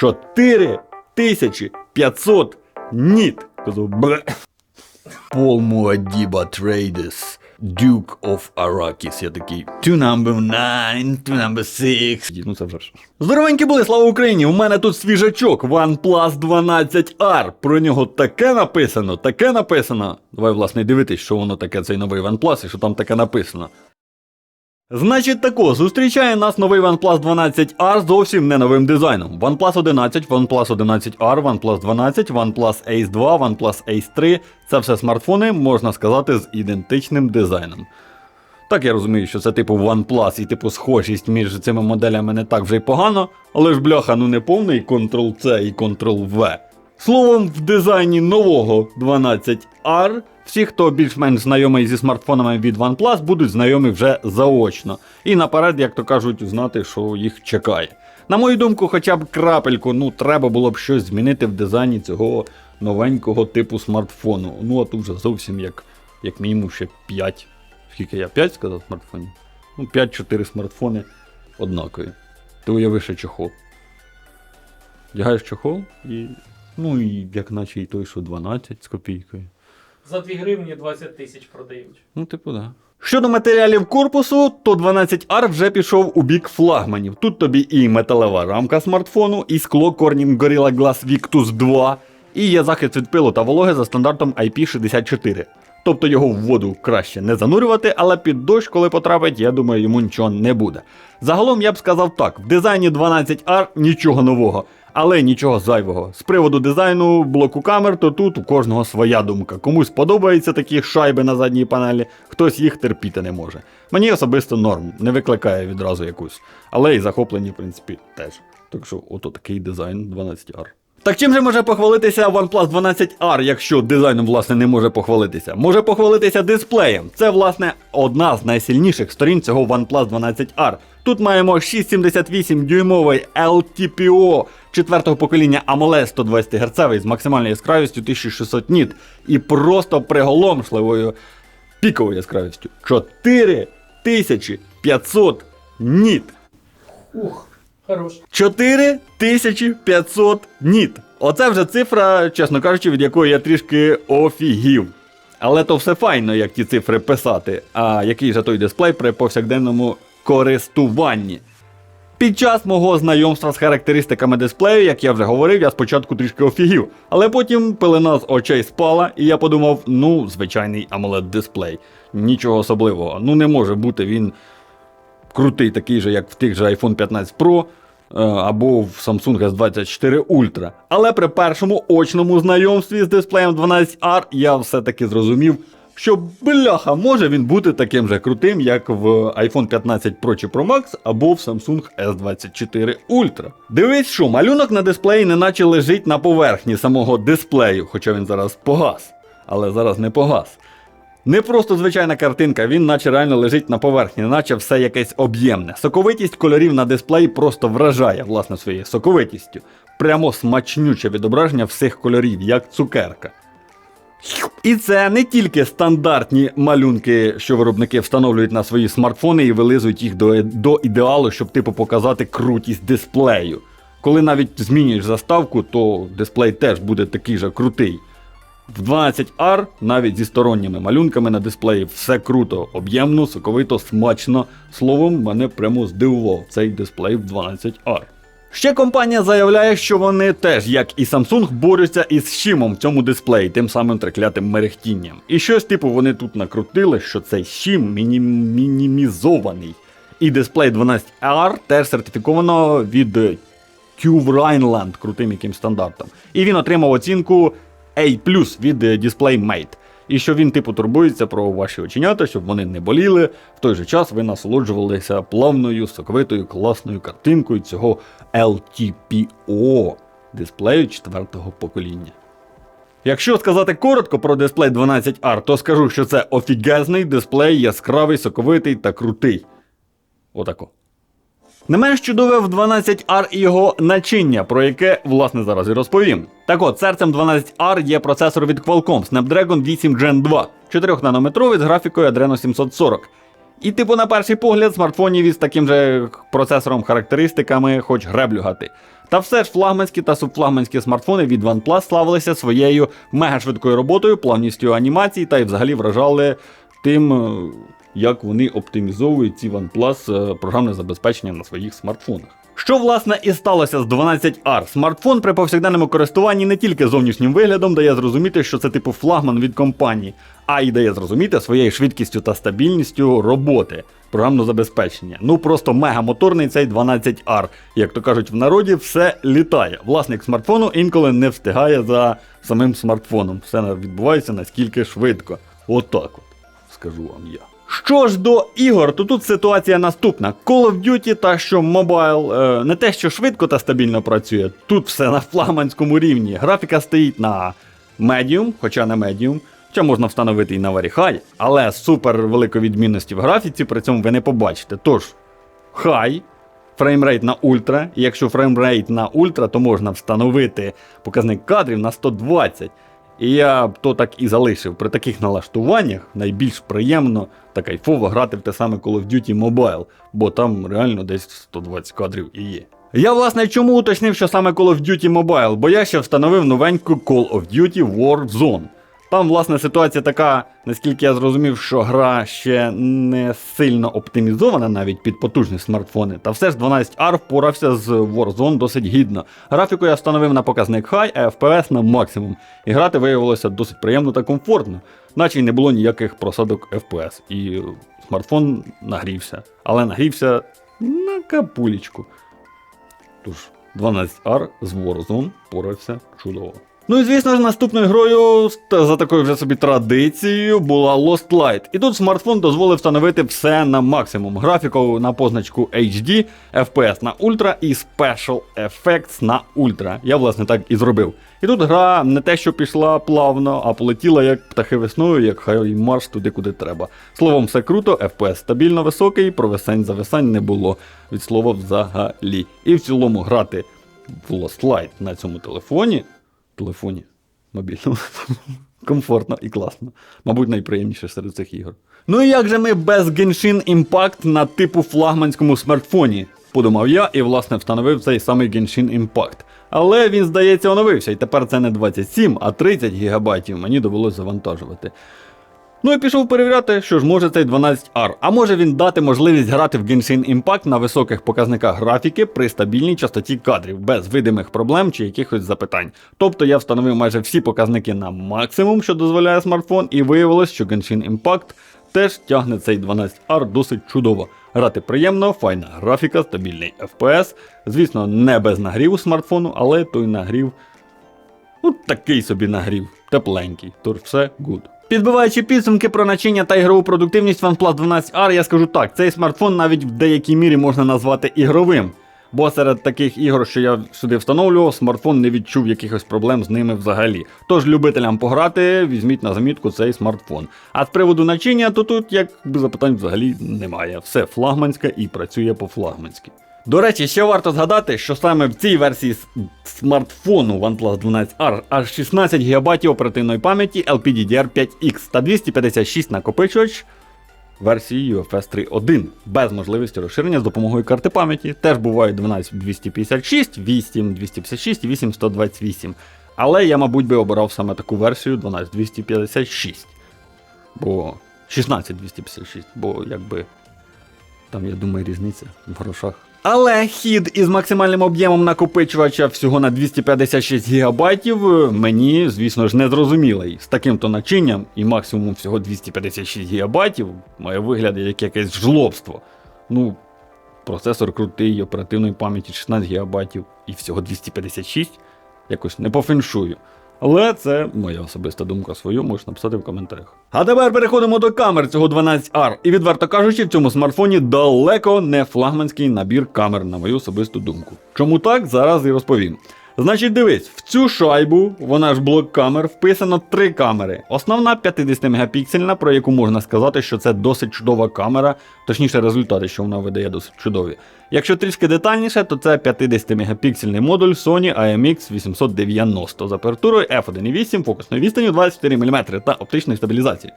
4500 ніт. Казав, бре. Пол Муадіба Трейдес. Duke of Arrakis. Я такий. To number 9, to number 6. Ну це вже. Здоровенькі були, слава Україні! У мене тут свіжачок OnePlus 12R. Про нього таке написано, таке написано. Давай, власне, дивитись, що воно таке, цей новий OnePlus і що там таке написано. Значить тако, зустрічає нас новий OnePlus 12R зовсім не новим дизайном. OnePlus 11, OnePlus 11R, OnePlus 12, OnePlus Ace 2, OnePlus Ace 3 це все смартфони, можна сказати, з ідентичним дизайном. Так я розумію, що це типу OnePlus і типу схожість між цими моделями не так вже й погано, але ж бляха, ну не повний Ctrl-C і Ctrl-V. Словом, в дизайні нового 12R всі, хто більш-менш знайомий зі смартфонами від OnePlus, будуть знайомі вже заочно. І наперед, як то кажуть, знати, що їх чекає. На мою думку, хоча б крапельку, ну треба було б щось змінити в дизайні цього новенького типу смартфону. Ну а тут вже зовсім як, як мінімум ще 5. Скільки я 5 сказав смартфонів? Ну, 5-4 смартфони однакові. Ти уяви ще чохол. Вдягаєш чохол і. Ну і як наче і той, що 12 з копійкою. За 2 гривні 20 тисяч продають. Ну, типу, да. Щодо матеріалів корпусу, то 12R вже пішов у бік флагманів. Тут тобі і металева рамка смартфону, і скло Corning Gorilla Glass Victus 2, і є захист від пилу та вологи за стандартом IP64. Тобто його в воду краще не занурювати, але під дощ, коли потрапить, я думаю, йому нічого не буде. Загалом я б сказав так: в дизайні 12R нічого нового, але нічого зайвого. З приводу дизайну блоку камер, то тут у кожного своя думка. Комусь подобаються такі шайби на задній панелі, хтось їх терпіти не може. Мені особисто норм, не викликає відразу якусь. Але і захоплені, в принципі, теж. Так що, ото такий дизайн 12R. Так чим же може похвалитися OnePlus 12R, якщо дизайном, власне, не може похвалитися? Може похвалитися дисплеєм. Це, власне, одна з найсильніших сторін цього OnePlus 12R. Тут маємо 678 дюймовий LTPO четвертого покоління AMOLED 120 Гц з максимальною яскравістю 1600 ніт і просто приголомшливою піковою яскравістю 4500 ніт. Ух, хорош. 4500 ніт. Оце вже цифра, чесно кажучи, від якої я трішки офігів. Але то все файно, як ті цифри писати. А який же той дисплей при повсякденному користуванні? Під час мого знайомства з характеристиками дисплею, як я вже говорив, я спочатку трішки офігів, але потім пилина з очей спала, і я подумав: ну, звичайний amoled дисплей. Нічого особливого. Ну не може бути він крутий, такий же, як в тих же iPhone 15 Pro або в Samsung S24 Ultra. Але при першому очному знайомстві з дисплеєм 12R я все-таки зрозумів, що бляха, може він бути таким же крутим, як в iPhone 15 Pro чи Pro Max або в Samsung S24 Ultra. Дивись, що малюнок на дисплеї неначе лежить на поверхні самого дисплею, хоча він зараз погас. Але зараз не погас. Не просто звичайна картинка, він наче реально лежить на поверхні, наче все якесь об'ємне. Соковитість кольорів на дисплеї просто вражає власне своєю соковитістю. Прямо смачнюче відображення всіх кольорів, як цукерка. І це не тільки стандартні малюнки, що виробники встановлюють на свої смартфони і вилизують їх до, до ідеалу, щоб типу показати крутість дисплею. Коли навіть змінюєш заставку, то дисплей теж буде такий же крутий. В 12R навіть зі сторонніми малюнками на дисплеї все круто, об'ємно, соковито, смачно. Словом, мене прямо здивував цей дисплей в 12R. Ще компанія заявляє, що вони теж, як і Samsung, борються із щимом в цьому дисплеї, тим самим треклятим мерехтінням. І щось типу вони тут накрутили, що цей щим міні- мінімізований. І дисплей 12R теж сертифіковано від TÜV Rheinland, крутим яким стандартом. І він отримав оцінку A від е, DisplayMate. І що він, типу, турбується про ваші оченята, щоб вони не боліли. В той же час ви насолоджувалися плавною, соковитою, класною картинкою цього LTPO дисплею четвертого покоління. Якщо сказати коротко про дисплей 12R, то скажу, що це офігезний дисплей, яскравий, соковитий та крутий. Отако. Не менш чудове в 12R і його начиння, про яке, власне, зараз і розповім. Так от, серцем 12R є процесор від Qualcomm Snapdragon 8 Gen 2, 4-нанометровий з графікою Adreno 740. І, типу, на перший погляд, смартфонів із таким же процесором характеристиками, хоч греблюгати. Та все ж флагманські та субфлагманські смартфони від OnePlus славилися своєю мегашвидкою роботою, плавністю анімації та й взагалі вражали тим, е, як вони оптимізовують ці OnePlus е, програмне забезпечення на своїх смартфонах. Що власне і сталося з 12R. Смартфон при повсякденному користуванні не тільки зовнішнім виглядом дає зрозуміти, що це типу флагман від компанії, а й дає зрозуміти своєю швидкістю та стабільністю роботи програмного забезпечення. Ну просто мегамоторний цей 12R. Як то кажуть в народі, все літає. Власник смартфону інколи не встигає за самим смартфоном. Все відбувається наскільки швидко. Отак от, скажу вам я. Що ж до ігор, то тут ситуація наступна: Call of Duty та що Mobile е, не те, що швидко та стабільно працює, тут все на флагманському рівні. Графіка стоїть на Medium, хоча не Medium, хоча можна встановити і на Very High, але супер великої відмінності в графіці при цьому ви не побачите. Тож, High, фреймрейт на ультра, і якщо фреймрейт на ультра, то можна встановити показник кадрів на 120. І я б то так і залишив. При таких налаштуваннях найбільш приємно та кайфово грати в те саме Call of Duty Mobile, бо там реально десь 120 кадрів і є. Я, власне, чому уточнив, що саме Call of Duty Mobile, бо я ще встановив новеньку Call of Duty Warzone. Там, власне, ситуація така, наскільки я зрозумів, що гра ще не сильно оптимізована навіть під потужні смартфони. Та все ж 12R впорався з Warzone досить гідно. Графіку я встановив на показник High, а FPS на максимум. І грати виявилося досить приємно та комфортно, наче й не було ніяких просадок FPS. І смартфон нагрівся. Але нагрівся на капулечку. Тож, 12R з Warzone впорався чудово. Ну і звісно ж, наступною грою за такою вже собі традицією була Lost Light. І тут смартфон дозволив встановити все на максимум. Графіку на позначку HD, FPS на Ultra і Special Effects на Ultra. Я, власне, так і зробив. І тут гра не те, що пішла плавно, а полетіла як птахи весною, як хай марш туди, куди треба. Словом, все круто, FPS стабільно високий, провисень зависань не було. Від слова взагалі. І в цілому грати в Lost Light на цьому телефоні телефоні мобільному. Комфортно і класно. Мабуть, найприємніше серед цих ігор. Ну і як же ми без Genshin Impact на типу флагманському смартфоні? Подумав я і, власне, встановив цей самий Genshin Impact. Але він, здається, оновився, і тепер це не 27, а 30 гігабайтів мені довелося завантажувати. Ну і пішов перевіряти, що ж може цей 12R. А може він дати можливість грати в Genshin Impact на високих показниках графіки при стабільній частоті кадрів, без видимих проблем чи якихось запитань. Тобто я встановив майже всі показники на максимум, що дозволяє смартфон, і виявилось, що Genshin Impact теж тягне цей 12R досить чудово. Грати приємно, файна графіка, стабільний FPS. Звісно, не без нагріву смартфону, але той нагрів Ну, такий собі нагрів, тепленький, тож все гуд. Підбиваючи підсумки про начиння та ігрову продуктивність OnePlus 12R, я скажу так, цей смартфон навіть в деякій мірі можна назвати ігровим. Бо серед таких ігор, що я сюди встановлював, смартфон не відчув якихось проблем з ними взагалі. Тож любителям пограти, візьміть на замітку цей смартфон. А з приводу начиння, то тут якби запитань взагалі немає. Все флагманське і працює по флагманськи. До речі, ще варто згадати, що саме в цій версії смартфону OnePlus 12R аж 16 ГБ оперативної пам'яті LPDDR5X та 256 накопичувач версії UFS 3.1 без можливості розширення з допомогою карти пам'яті. Теж бувають 12 256, 8 256 і 8 128. Але я, мабуть, би обирав саме таку версію 12 256. Бо 16 256, бо якби там, я думаю, різниця в грошах. Але хід із максимальним об'ємом накопичувача всього на 256 ГБ мені, звісно ж, не зрозумілий. З таким-то начинням і максимум всього 256 ГБ має вигляд як якесь жлобство. Ну, процесор крутий, оперативної пам'яті 16 ГБ і всього 256. Якось не по феншую. Але це моя особиста думка свою, можеш написати в коментарях. А тепер переходимо до камер цього 12R. І відверто кажучи, в цьому смартфоні далеко не флагманський набір камер, на мою особисту думку. Чому так, зараз і розповім. Значить, дивись, в цю шайбу, вона ж блок камер, вписано три камери. Основна 50 мегапіксельна, про яку можна сказати, що це досить чудова камера, точніше результати, що вона видає досить чудові. Якщо трішки детальніше, то це 50 мегапіксельний модуль Sony IMX 890 з апертурою f1.8, фокусною відстанню 24 мм та оптичною стабілізацією.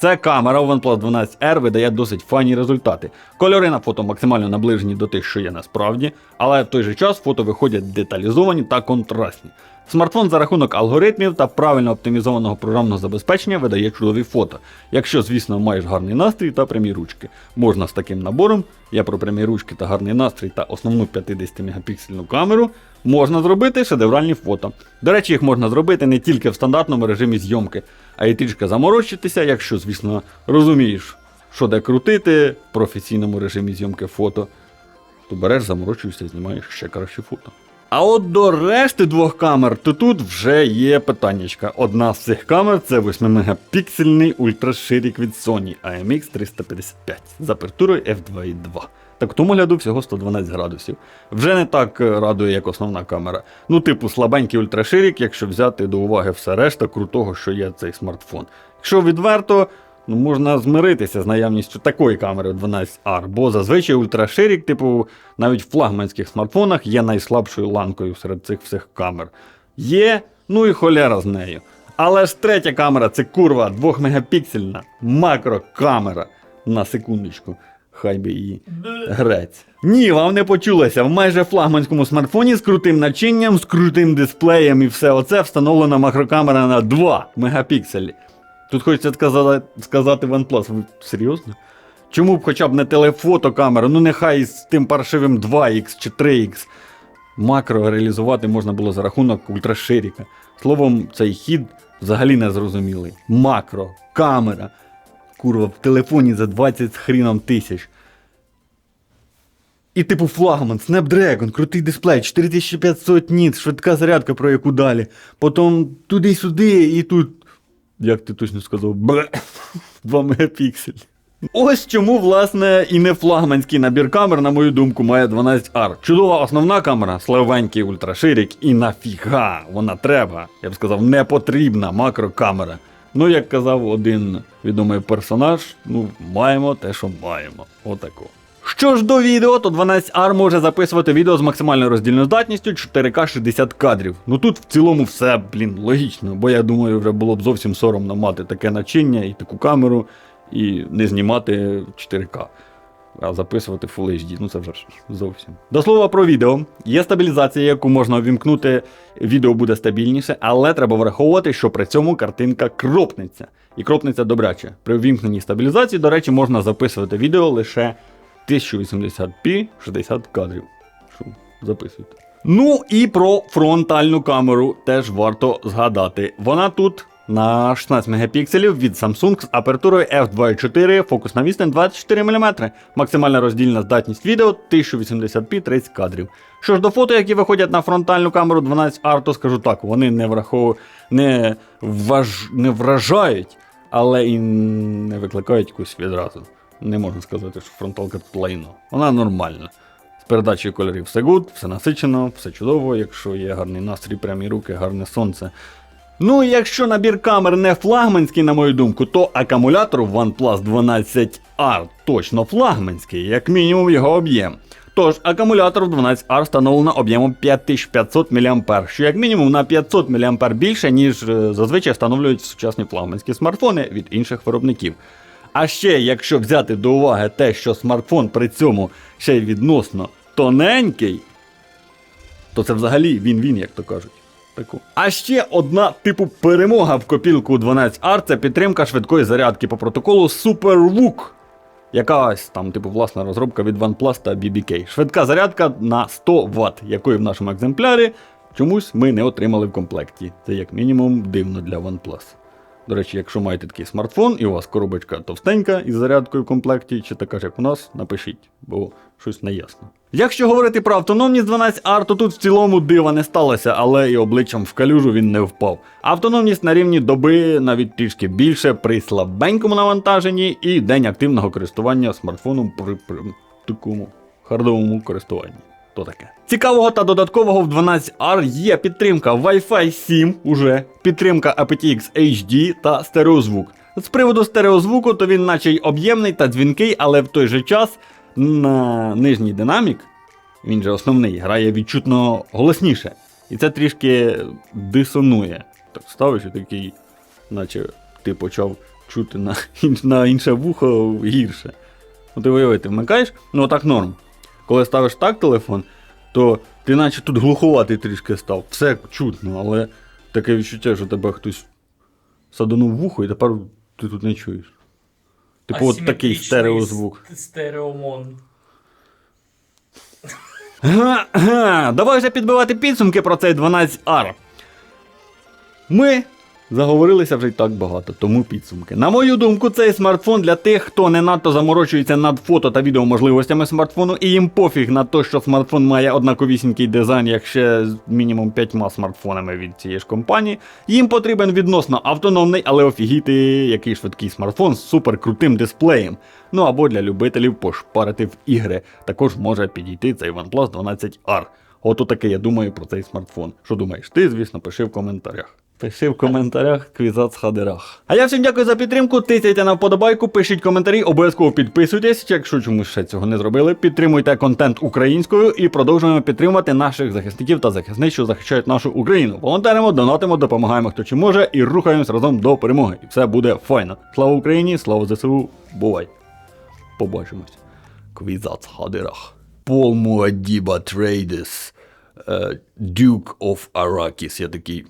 Ця камера OnePlus 12R видає досить файні результати. Кольори на фото максимально наближені до тих, що є насправді, але в той же час фото виходять деталізовані та контрастні. Смартфон за рахунок алгоритмів та правильно оптимізованого програмного забезпечення видає чудові фото. Якщо, звісно, маєш гарний настрій та прямі ручки. Можна з таким набором, я про прямі ручки та гарний настрій та основну 50 мегапіксельну камеру, можна зробити шедевральні фото. До речі, їх можна зробити не тільки в стандартному режимі зйомки, а й трішки заморочитися, якщо, звісно, розумієш, що де крутити в професійному режимі зйомки фото, то береш, заморочуєшся, знімаєш ще кращі фото. А от до решти двох камер, то тут вже є питаннячка. Одна з цих камер це 8-мегапіксельний ультраширік від Sony AMX 355 з апертурою f2.2. Так тому гляду всього 112 градусів. Вже не так радує, як основна камера. Ну, типу, слабенький ультраширік, якщо взяти до уваги все решта крутого, що є цей смартфон. Якщо відверто, ну можна змиритися з наявністю такої камери 12R, бо зазвичай ультраширік, типу, навіть в флагманських смартфонах є найслабшою ланкою серед цих всіх камер. Є, ну і холера з нею. Але ж третя камера це курва 2-мегапіксельна макрокамера. На секундочку, хай би її грець. Ні, вам не почулося. В майже флагманському смартфоні з крутим начинням, з крутим дисплеєм і все оце встановлена макрокамера на 2 мегапікселі. Тут хочеться сказати, сказати OnePlus, ви серйозно? Чому б хоча б не телефотокамера, ну нехай з тим паршивим 2X чи 3X. Макро реалізувати можна було за рахунок ультраширіка. Словом, цей хід взагалі не зрозумілий. Макро, камера. Курва, в телефоні за 20 з хріном тисяч. І типу флагман, Snapdragon, крутий дисплей, 4500 ніт, швидка зарядка, про яку далі. Потім туди-сюди і тут. Як ти точно сказав, бре, 2 мегапікселі. Ось чому, власне, і не флагманський набір камер, на мою думку, має 12R. Чудова основна камера, славенький ультраширік, і нафіга вона треба. Я б сказав, не потрібна макрокамера. Ну, як казав один відомий персонаж, ну, маємо те, що маємо. Отако. Що ж до відео, то 12R може записувати відео з максимальною роздільною здатністю 4К 60 кадрів. Ну тут в цілому все, блін, логічно, бо я думаю, вже було б зовсім соромно мати таке начиння і таку камеру, і не знімати 4К. А записувати Full HD, ну це вже ж зовсім. До слова про відео. Є стабілізація, яку можна увімкнути, відео буде стабільніше, але треба враховувати, що при цьому картинка кропнеться. І кропнеться добряче. При увімкненій стабілізації, до речі, можна записувати відео лише 1080p 60 кадрів. Що записуйте. Ну і про фронтальну камеру теж варто згадати. Вона тут на 16 мегапікселів від Samsung з апертурою f2.4, фокусна відстань 24 мм, максимальна роздільна здатність відео 1080p 30 кадрів. Що ж до фото, які виходять на фронтальну камеру 12R, то скажу так, вони не врахов... не, важ... не вражають, але і не викликають якусь відразу. Не можна сказати, що фронталка тут лайно. Вона нормальна. З передачею кольорів все гуд, все насичено, все чудово, якщо є гарний настрій, прямі руки, гарне сонце. Ну і якщо набір камер не флагманський, на мою думку, то акумулятор OnePlus 12R точно флагманський, як мінімум його об'єм. Тож, акумулятор в 12R встановлено об'ємом 5500 мА, що як мінімум на 500 мА більше, ніж е, зазвичай встановлюють сучасні флагманські смартфони від інших виробників. А ще, якщо взяти до уваги те, що смартфон при цьому ще й відносно тоненький, то це взагалі він-він, як то кажуть. Таку. А ще одна типу перемога в копілку 12R це підтримка швидкої зарядки по протоколу SuperVOOC. Якась там, типу, власна розробка від OnePlus та BBK. Швидка зарядка на 100 Вт, якої в нашому екземплярі чомусь ми не отримали в комплекті. Це як мінімум дивно для OnePlus. До речі, якщо маєте такий смартфон і у вас коробочка товстенька із зарядкою в комплекті, чи така ж як у нас, напишіть, бо щось не ясно. Якщо говорити про автономність 12R, то тут в цілому дива не сталося, але і обличчям в калюжу він не впав. Автономність на рівні доби навіть трішки більше при слабенькому навантаженні і день активного користування смартфоном при, при такому хардовому користуванні. То таке. Цікавого та додаткового в 12R є підтримка Wi-Fi 7 уже, підтримка aptX HD та стереозвук. З приводу стереозвуку, то він наче й об'ємний та дзвінкий, але в той же час на нижній динамік, він же основний, грає відчутно голосніше. І це трішки дисонує. Так ставиш і такий, наче ти почав чути на, інш- на інше вухо гірше. Ну ти уяви, ти вмикаєш, ну так норм. Коли ставиш так телефон, то ти наче тут глуховатий трішки став. Все чутно, але таке відчуття, що тебе хтось саданув вухо і тепер ти тут не чуєш. Типу, от такий стереозвук. Стереомон. Давай вже підбивати підсумки про цей 12R. Ми заговорилися вже й так багато, тому підсумки. На мою думку, цей смартфон для тих, хто не надто заморочується над фото та відеоможливостями смартфону, і їм пофіг на те, що смартфон має однаковісінький дизайн, як ще з мінімум п'ятьма смартфонами від цієї ж компанії. Їм потрібен відносно автономний, але офігіти, який швидкий смартфон з суперкрутим дисплеєм. Ну або для любителів пошпарити в ігри. Також може підійти цей OnePlus 12R. От таке я думаю про цей смартфон. Що думаєш? Ти, звісно, пиши в коментарях. Пиши в коментарях квізац хадерах. А я всім дякую за підтримку. Тисяйте на вподобайку, пишіть коментарі, обов'язково підписуйтесь, якщо чомусь ще цього не зробили. Підтримуйте контент українською і продовжуємо підтримувати наших захисників та захисниць, що захищають нашу Україну. Волонтеримо, донатимо, допомагаємо хто чи може і рухаємось разом до перемоги. І все буде файно. Слава Україні, слава ЗСУ, бувай! Побачимось. Квізац хадерах. Пол Муадіба Трейдес. Duke of Arrakis. Я такий.